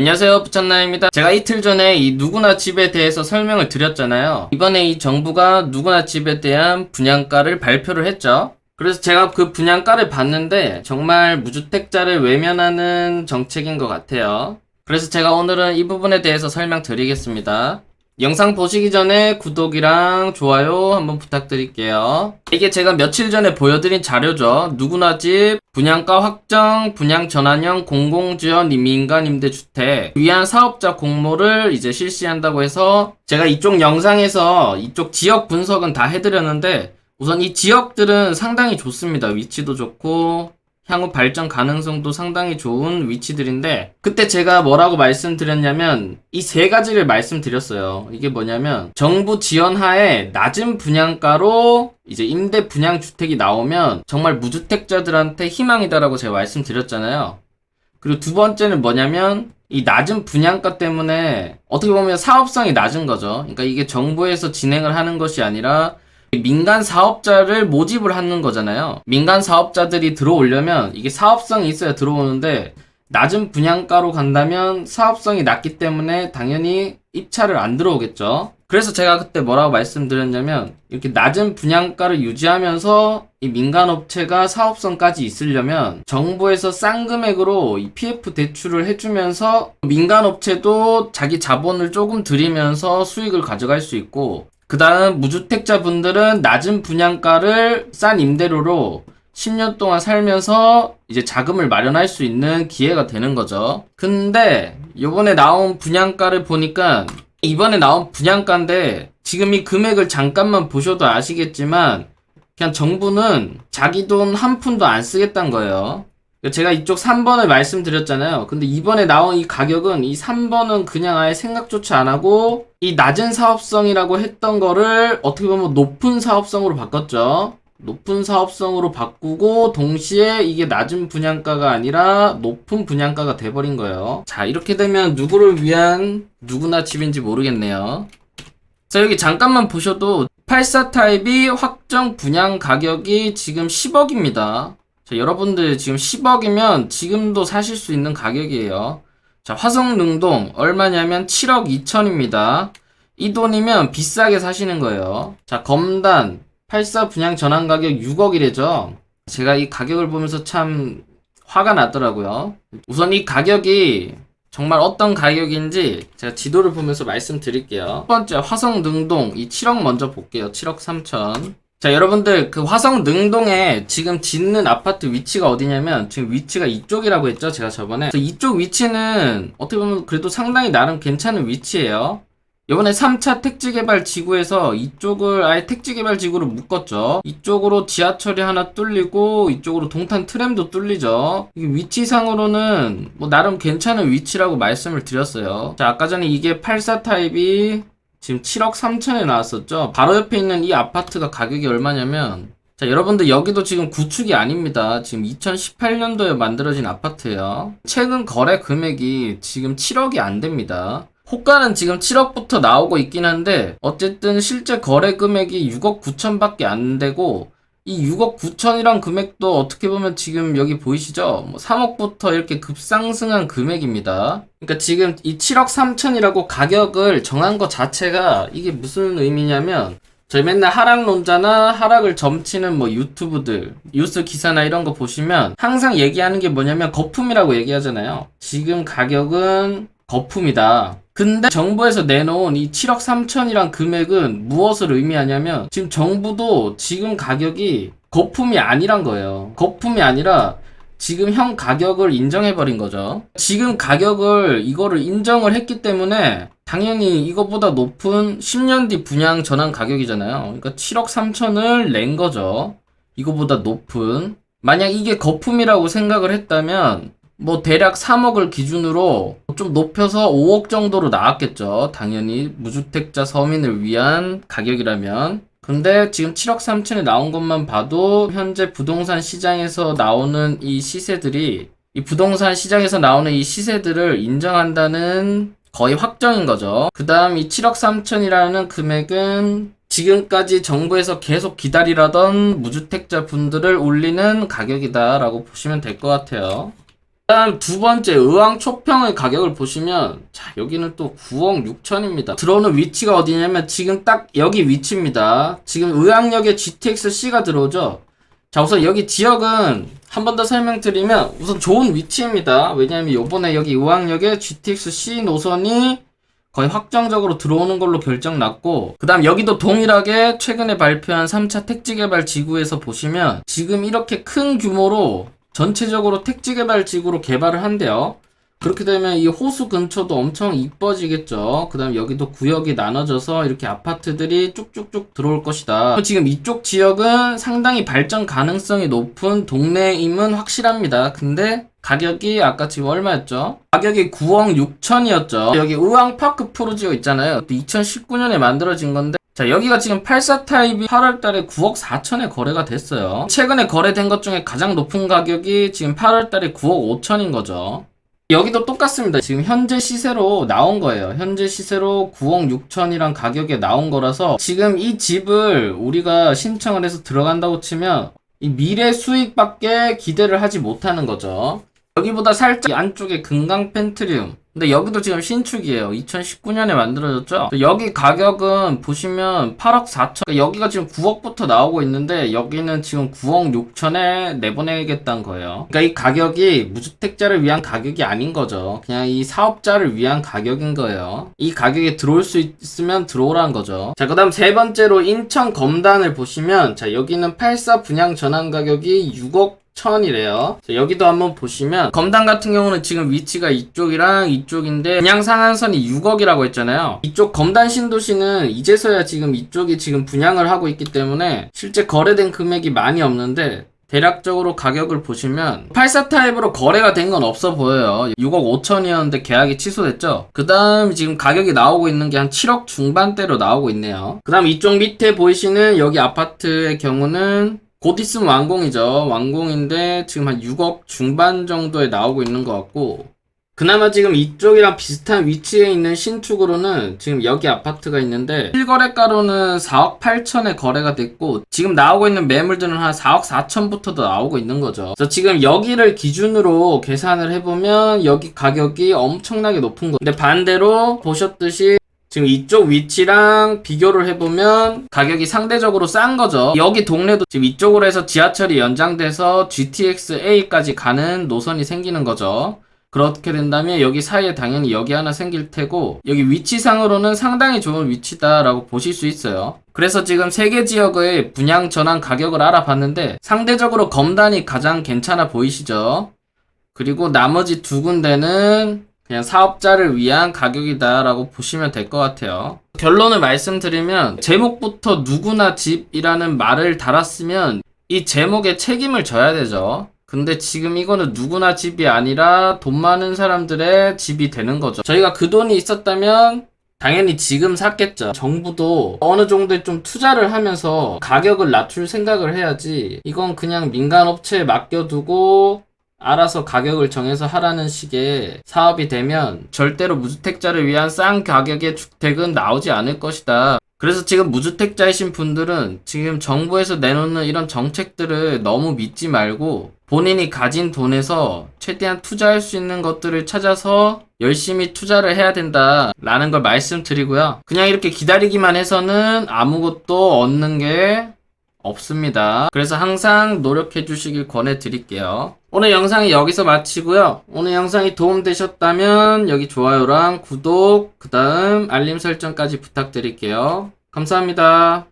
안녕하세요 부천나입니다. 제가 이틀 전에 이 누구나 집에 대해서 설명을 드렸잖아요. 이번에 이 정부가 누구나 집에 대한 분양가를 발표를 했죠. 그래서 제가 그 분양가를 봤는데 정말 무주택자를 외면하는 정책인 것 같아요. 그래서 제가 오늘은 이 부분에 대해서 설명드리겠습니다 영상 보시기 전에 구독이랑 좋아요 한번 부탁드릴게요. 이게 제가 며칠 전에 보여드린 자료죠. 누구나 집, 분양가 확정, 분양 전환형 공공지원 민간 임대 주택 위한 사업자 공모를 이제 실시한다고 해서 제가 이쪽 영상에서 이쪽 지역 분석은 다 해드렸는데 우선 이 지역들은 상당히 좋습니다. 위치도 좋고 향후 발전 가능성도 상당히 좋은 위치들인데 그때 제가 뭐라고 말씀드렸냐면 이 세 가지를 말씀드렸어요. 이게 뭐냐면 정부 지원 하에 낮은 분양가로 이제 임대 분양 주택이 나오면 정말 무주택자들한테 희망이다라고 제가 말씀드렸잖아요. 그리고 두 번째는 뭐냐면 이 낮은 분양가 때문에 어떻게 보면 사업성이 낮은 거죠. 그러니까 이게 정부에서 진행을 하는 것이 아니라 민간 사업자를 모집을 하는 거잖아요. 민간 사업자들이 들어오려면 이게 사업성이 있어야 들어오는데 낮은 분양가로 간다면 사업성이 낮기 때문에 당연히 입찰을 안 들어오겠죠. 그래서 제가 그때 뭐라고 말씀드렸냐면 이렇게 낮은 분양가를 유지하면서 이 민간 업체가 사업성까지 있으려면 정부에서 싼 금액으로 이 PF 대출을 해주면서 민간 업체도 자기 자본을 조금 들이면서 수익을 가져갈 수 있고 그 다음 무주택자 분들은 낮은 분양가를 싼 임대료로 10년 동안 살면서 이제 자금을 마련할 수 있는 기회가 되는 거죠. 근데 요번에 나온 분양가를 보니까 이번에 나온 분양가인데 지금 이 금액을 잠깐만 보셔도 아시겠지만 그냥 정부는 자기 돈 한 푼도 안 쓰겠다는 거예요. 제가 이쪽 3번을 말씀드렸잖아요. 근데 이번에 나온 이 가격은 이 3번은 그냥 아예 생각조차 안 하고 이 낮은 사업성이라고 했던 거를 어떻게 보면 높은 사업성으로 바꿨죠. 높은 사업성으로 바꾸고 동시에 이게 낮은 분양가가 아니라 높은 분양가가 돼버린 거예요. 자 이렇게 되면 누구를 위한 누구나 집인지 모르겠네요. 자 여기 잠깐만 보셔도 84 타입이 확정 분양 가격이 지금 10억입니다. 자, 여러분들 지금 10억이면 지금도 사실 수 있는 가격이에요. 자, 화성능동 얼마냐면 7억 2천입니다. 이 돈이면 비싸게 사시는 거예요. 자, 검단 84 분양 전환 가격 6억이래죠. 제가 이 가격을 보면서 참 화가 나더라고요. 우선 이 가격이 정말 어떤 가격인지 제가 지도를 보면서 말씀드릴게요. 첫 번째 화성능동 이 7억 먼저 볼게요. 7억 3천. 자, 여러분들, 그 화성 능동에 지금 짓는 아파트 위치가 어디냐면, 지금 위치가 이쪽이라고 했죠, 제가 저번에. 이쪽 위치는 어떻게 보면 그래도 상당히 나름 괜찮은 위치예요. 이번에 3차 택지개발 지구에서 이쪽을 아예 택지개발 지구로 묶었죠. 이쪽으로 지하철이 하나 뚫리고, 이쪽으로 동탄 트램도 뚫리죠. 위치상으로는 뭐 나름 괜찮은 위치라고 말씀을 드렸어요. 자, 아까 전에 이게 84 타입이 지금 7억 3천에 나왔었죠. 바로 옆에 있는 이 아파트가 가격이 얼마냐면 자, 여러분들 여기도 지금 구축이 아닙니다. 지금 2018년도에 만들어진 아파트예요. 최근 거래 금액이 지금 7억이 안 됩니다. 호가는 지금 7억부터 나오고 있긴 한데 어쨌든 실제 거래 금액이 6억 9천밖에 안 되고 이 6억 9천이란 금액도 어떻게 보면 지금 여기 보이시죠? 뭐 3억부터 이렇게 급상승한 금액입니다. 그러니까 지금 이 7억 3천이라고 가격을 정한 것 자체가 이게 무슨 의미냐면 저희 맨날 하락론자나 하락을 점치는 뭐 유튜브들, 뉴스 기사나 이런 거 보시면 항상 얘기하는 게 뭐냐면 거품이라고 얘기하잖아요. 지금 가격은 거품이다. 근데 정부에서 내놓은 이 7억 3천이란 금액은 무엇을 의미하냐면 지금 정부도 지금 가격이 거품이 아니란 거예요. 거품이 아니라 지금 형 가격을 인정해버린 거죠. 지금 가격을 이거를 인정을 했기 때문에 당연히 이거보다 높은 10년 뒤 분양 전환 가격이잖아요. 그러니까 7억 3천을 낸 거죠. 이거보다 높은. 만약 이게 거품이라고 생각을 했다면 뭐 대략 3억을 기준으로 좀 높여서 5억 정도로 나왔겠죠. 당연히 무주택자 서민을 위한 가격이라면. 근데 지금 7억 3천에 나온 것만 봐도 현재 부동산 시장에서 나오는 이 시세들이 이 부동산 시장에서 나오는 이 시세들을 인정한다는 거의 확정인 거죠. 그 다음 이 7억 3천이라는 금액은 지금까지 정부에서 계속 기다리라던 무주택자 분들을 올리는 가격이다라고 보시면 될 것 같아요. 다음 두 번째 의왕 초평의 가격을 보시면 자 여기는 또 9억 6천입니다. 들어오는 위치가 어디냐면 지금 딱 여기 위치입니다. 지금 의왕역에 GTX-C가 들어오죠? 자 우선 여기 지역은 한 번 더 설명드리면 우선 좋은 위치입니다. 왜냐하면 요번에 여기 의왕역에 GTX-C 노선이 거의 확정적으로 들어오는 걸로 결정 났고 그 다음 여기도 동일하게 최근에 발표한 3차 택지개발 지구에서 보시면 지금 이렇게 큰 규모로 전체적으로 택지 개발 지구로 개발을 한대요 그렇게 되면 이 호수 근처도 엄청 이뻐지겠죠 그 다음 여기도 구역이 나눠져서 이렇게 아파트들이 쭉쭉쭉 들어올 것이다 지금 이쪽 지역은 상당히 발전 가능성이 높은 동네임은 확실합니다 근데 가격이 아까 지금 얼마였죠? 가격이 9억 6천이었죠. 여기 의왕파크 프로지오 있잖아요. 2019년에 만들어진 건데 자 여기가 지금 84 타입이 8월 달에 9억 4천에 거래가 됐어요. 최근에 거래된 것 중에 가장 높은 가격이 지금 8월 달에 9억 5천인 거죠. 여기도 똑같습니다. 지금 현재 시세로 나온 거예요. 현재 시세로 9억 6천이란 가격에 나온 거라서 지금 이 집을 우리가 신청을 해서 들어간다고 치면 이 미래 수익밖에 기대를 하지 못하는 거죠. 여기보다 살짝 안쪽에 금강 펜트리움. 근데 여기도 지금 신축이에요. 2019년에 만들어졌죠. 여기 가격은 보시면 8억 4천. 그러니까 여기가 지금 9억부터 나오고 있는데 여기는 지금 9억 6천에 내보내겠다는 거예요. 그러니까 이 가격이 무주택자를 위한 가격이 아닌 거죠. 그냥 이 사업자를 위한 가격인 거예요. 이 가격에 들어올 수 있으면 들어오라는 거죠. 자, 그 다음 세 번째로 인천 검단을 보시면 자, 여기는 84 분양 전환 가격이 6억 천이래요. 자, 여기도 한번 보시면 검단 같은 경우는 지금 위치가 이쪽이랑 이쪽인데 분양 상한선이 6억이라고 했잖아요. 이쪽 검단 신도시는 이제서야 지금 이쪽이 지금 분양을 하고 있기 때문에 실제 거래된 금액이 많이 없는데 대략적으로 가격을 보시면 84 타입으로 거래가 된 건 없어 보여요. 6억 5천이었는데 계약이 취소됐죠. 그 다음 지금 가격이 나오고 있는 게 한 7억 중반대로 나오고 있네요. 그 다음 이쪽 밑에 보이시는 여기 아파트의 경우는 곧 있으면 완공이죠. 완공인데 지금 한 6억 중반 정도에 나오고 있는 것 같고 그나마 지금 이쪽이랑 비슷한 위치에 있는 신축으로는 지금 여기 아파트가 있는데 실거래가로는 4억 8천에 거래가 됐고 지금 나오고 있는 매물들은 한 4억 4천부터도 나오고 있는 거죠. 그래서 지금 여기를 기준으로 계산을 해보면 여기 가격이 엄청나게 높은 거. 근데 반대로 보셨듯이 지금 이쪽 위치랑 비교를 해보면 가격이 상대적으로 싼 거죠. 여기 동네도 지금 이쪽으로 해서 지하철이 연장돼서 GTX-A까지 가는 노선이 생기는 거죠. 그렇게 된다면 여기 사이에 당연히 여기 하나 생길 테고 여기 위치상으로는 상당히 좋은 위치다라고 보실 수 있어요. 그래서 지금 세 개 지역의 분양 전환 가격을 알아봤는데 상대적으로 검단이 가장 괜찮아 보이시죠? 그리고 나머지 두 군데는 그냥 사업자를 위한 가격이다라고 보시면 될 것 같아요. 결론을 말씀드리면 제목부터 누구나 집이라는 말을 달았으면 이 제목에 책임을 져야 되죠. 근데 지금 이거는 누구나 집이 아니라 돈 많은 사람들의 집이 되는 거죠. 저희가 그 돈이 있었다면 당연히 지금 샀겠죠. 정부도 어느 정도의 좀 투자를 하면서 가격을 낮출 생각을 해야지. 이건 그냥 민간 업체에 맡겨두고 알아서 가격을 정해서 하라는 식의 사업이 되면 절대로 무주택자를 위한 싼 가격의 주택은 나오지 않을 것이다. 그래서 지금 무주택자이신 분들은 지금 정부에서 내놓는 이런 정책들을 너무 믿지 말고 본인이 가진 돈에서 최대한 투자할 수 있는 것들을 찾아서 열심히 투자를 해야 된다라는 걸 말씀드리고요. 그냥 이렇게 기다리기만 해서는 아무것도 얻는 게 없습니다. 그래서 항상 노력해 주시길 권해 드릴게요. 오늘 영상이 여기서 마치고요. 오늘 영상이 도움되셨다면 여기 좋아요랑 구독, 그 다음 알림 설정까지 부탁드릴게요. 감사합니다.